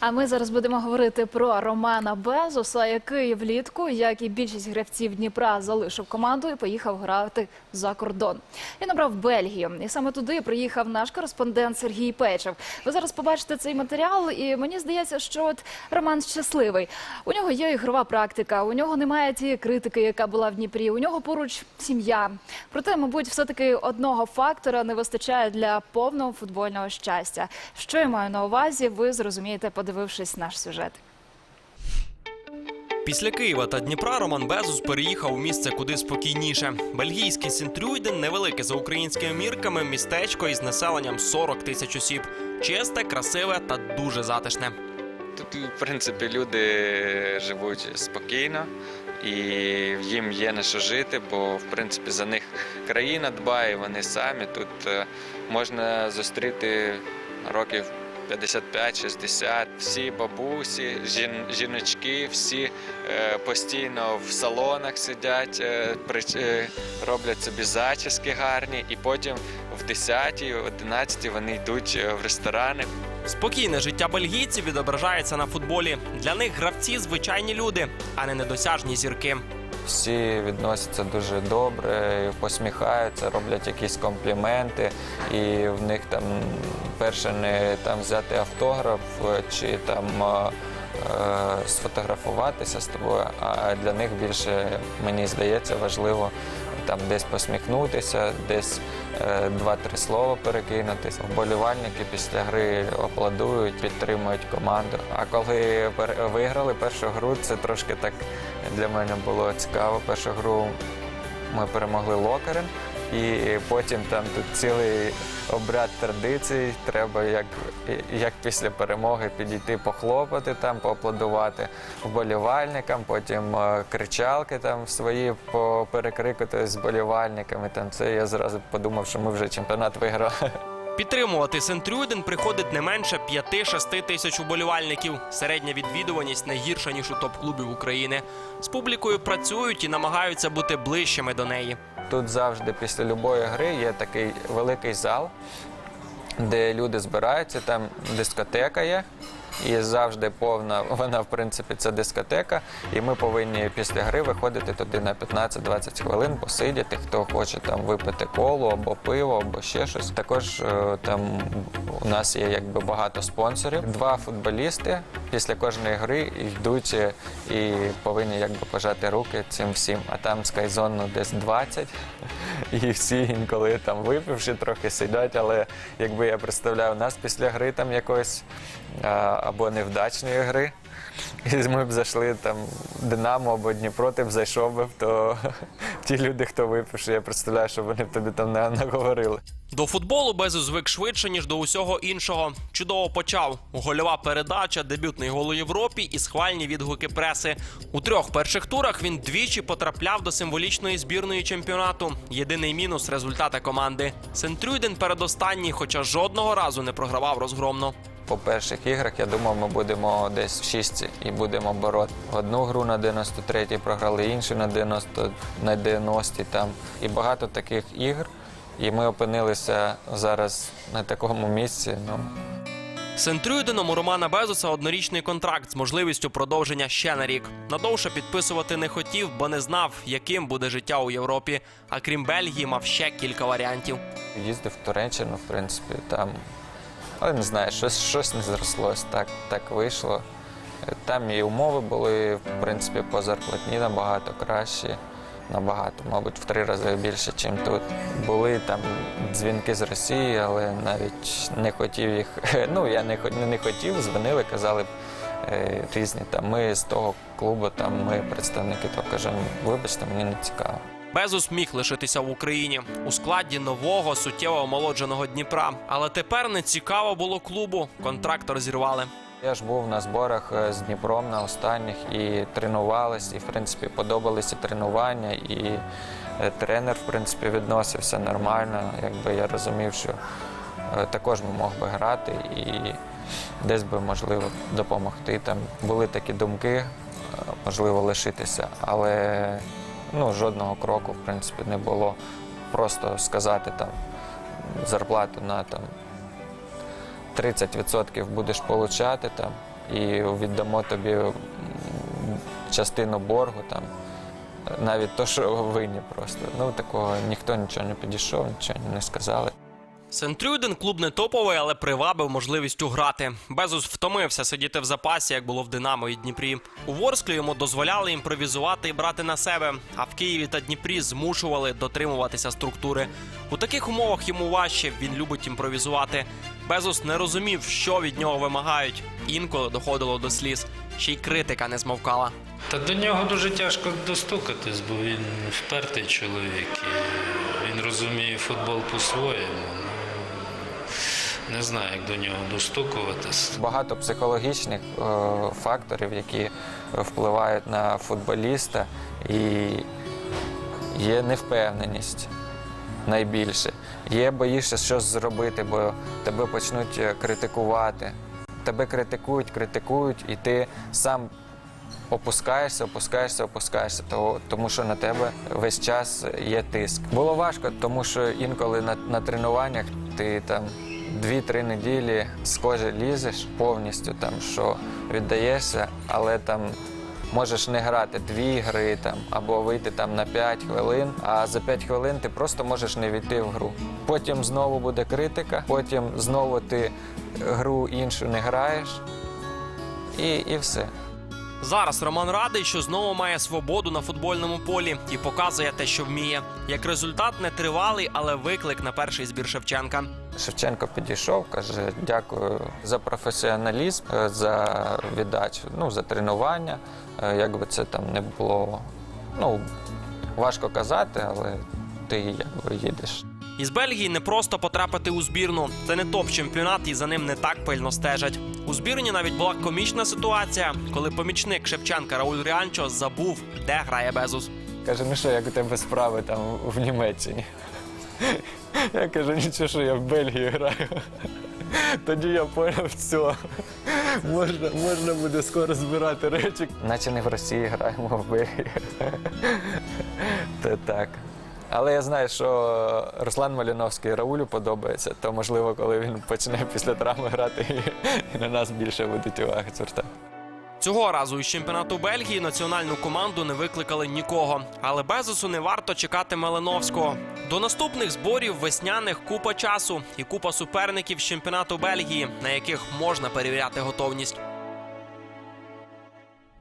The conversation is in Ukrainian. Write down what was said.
А ми зараз будемо говорити про Романа Безоса, який влітку, як і більшість гравців Дніпра, залишив команду і поїхав грати за кордон. Він обрав Бельгію, і саме туди приїхав наш кореспондент Сергій Печев. Ви зараз побачите цей матеріал, і мені здається, що от Роман щасливий. У нього є ігрова практика, у нього немає тієї критики, яка була в Дніпрі. У нього поруч сім'я. Проте, мабуть, все-таки одного фактора не вистачає для повного футбольного щастя. Що я маю на увазі, ви зрозумієте, подивившись наш сюжет. Після Києва та Дніпра Роман Безус переїхав у місце куди спокійніше. Бельгійський Сінтрюйден невелике за українськими мірками містечко із населенням 40 тисяч осіб. Чисте, красиве та дуже затишне. Тут, в принципі, люди живуть спокійно і їм є на що жити, бо в принципі за них країна дбає, вони самі. Тут е, можна зустріти років 55-60, всі бабусі, жін, жіночки, всі е, постійно в салонах сидять, е, при, е, роблять собі зачіски гарні, і потім в 10-11 вони йдуть е, в ресторани, Спокійне життя бельгійців відображається на футболі. Для них гравці звичайні люди, а не недосяжні зірки. Всі відносяться дуже добре, посміхаються, роблять якісь компліменти, і в них там перше не там взяти автограф е, чи там е, е, сфотографуватися з тобою. А для них більше мені здається важливо там десь посміхнутися, десь е, два-три слова перекинутися. Вболівальники після гри аплодують, підтримують команду. А коли виграли першу гру, це трошки так для мене було цікаво. Першу гру ми перемогли Локерен, і потім там тут цілий обряд традицій. Треба як, як після перемоги підійти похлопати там, поаплодувати вболівальникам, потім е, кричалки там свої поперекрикати з вболівальниками. Там це я зразу подумав, що ми вже чемпіонат виграли. Підтримувати Сентрюден приходить не менше 5-6 тисяч уболівальників. Середня відвідуваність не гірша ніж у топ-клубів України. З публікою працюють і намагаються бути ближчими до неї. Тут завжди після любої гри є такий великий зал, де люди збираються, там дискотека є. І завжди повна, вона в принципі це дискотека, і ми повинні після гри виходити туди на 15-20 хвилин, посидіти, хто хоче там випити колу або пиво, або ще щось. Також е, там у нас є якби багато спонсорів. Два футболісти після кожної гри йдуть і повинні якби пожати руки цим всім. А там скайзону десь 20, і всі інколи там випивши трохи сидять. Але якби я представляю нас після гри там якоїсь а, або невдачної гри. Ми б зайшли там Динамо або Дніпро, ти б зайшов би, то ті люди, хто випивши, я представляю, що вони б тобі там не наговорили. До футболу Безус звик швидше, ніж до усього іншого. Чудово почав. Гольова передача, дебютний гол у Європі і схвальні відгуки преси. У трьох перших турах він двічі потрапляв до символічної збірної чемпіонату. Єдиний мінус результата команди. Сентрюйден передостанній, хоча жодного разу не програвав розгромно. По перших іграх я думав, ми будемо десь в шістці і будемо бороти. Одну гру на 93-й програли, іншу на 90 на 90 там. І багато таких ігр. І ми опинилися зараз на такому місці. Ну, Сентрюйденом у Романа Безуса однорічний контракт з можливістю продовження ще на рік. Надовше підписувати не хотів, бо не знав, яким буде життя у Європі. А крім Бельгії, мав ще кілька варіантів. Їздив в Туреччину, в принципі, там. Але не знаю, щось, щось не зрослось, так, так вийшло. Там і умови були, в принципі, по зарплатні набагато кращі. Набагато, мабуть, в три рази більше, ніж тут. Були там дзвінки з Росії, але навіть не хотів їх. Ну, я не, не хотів, дзвонили, казали е, різні там. Ми з того клубу, там ми представники, то кажемо, вибачте, мені не цікаво. Безус міг лишитися в Україні у складі нового суттєво омолодженого Дніпра. Але тепер не цікаво було клубу. Контракт розірвали. Я ж був на зборах е, з Дніпром на останніх і тренувались, і в принципі подобалися тренування, і е, тренер в принципі відносився нормально. Якби я розумів, що е, також би мог би грати і десь би можливо допомогти. Там були такі думки, можливо, лишитися, але ну, жодного кроку в принципі не було. Просто сказати там зарплату на там 30% будеш получати там, і віддамо тобі частину боргу там. Навіть то, що винні просто. Ну такого ніхто нічого не підійшов, нічого не сказали. Сентрюден клуб не топовий, але привабив можливістю грати. Безус втомився сидіти в запасі, як було в Динамо і Дніпрі. У Ворсклі йому дозволяли імпровізувати і брати на себе. А в Києві та Дніпрі змушували дотримуватися структури. У таких умовах йому важче. Він любить імпровізувати. Безус не розумів, що від нього вимагають. Інколи доходило до сліз. Ще й критика не змовкала. Та до нього дуже тяжко достукатись, бо він впертий чоловік. І він розуміє футбол по-своєму. Не знаю, як до нього достукуватись. Багато психологічних е, факторів, які впливають на футболіста, і є невпевненість найбільше. Є боїшся щось зробити, бо тебе почнуть критикувати. Тебе критикують, критикують, і ти сам опускаєшся, опускаєшся, опускаєшся, тому що на тебе весь час є тиск. Було важко, тому що інколи на, на тренуваннях ти там дві-три неділі з кожи лізеш повністю, там що віддаєшся, але там. Можеш не грати дві гри там або вийти там на 5 хвилин, а за 5 хвилин ти просто можеш не війти в гру. Потім знову буде критика, потім знову ти гру іншу не граєш, і, і все. Зараз Роман радий, що знову має свободу на футбольному полі і показує те, що вміє. Як результат, не тривалий, але виклик на перший збір Шевченка. Шевченко підійшов, каже: дякую за професіоналізм, е, за віддачу, ну за тренування. Е, Як би це там не було, ну важко казати, але ти якби їдеш. Із Бельгії не просто потрапити у збірну. Це не топ-чемпіонат, і за ним не так пильно стежать. У збірні навіть була комічна ситуація, коли помічник Шевченка Рауль Ріанчо забув, де грає Безус. Каже, ну що, як у тебе справи там в Німеччині? Я кажу, нічого, що я в Бельгії граю. Тоді я поняв, все. Можна, можна буде скоро збирати речі. Наче не в Росії граємо а в Бельгії. Та так. Але я знаю, що Руслан Маліновський Раулю подобається, то можливо, коли він почне після травми грати, і, і на нас більше будуть уваги звертати. Цього разу із чемпіонату Бельгії національну команду не викликали нікого. Але Безусу не варто чекати Малиновського. До наступних зборів весняних купа часу і купа суперників з чемпіонату Бельгії, на яких можна перевіряти готовність.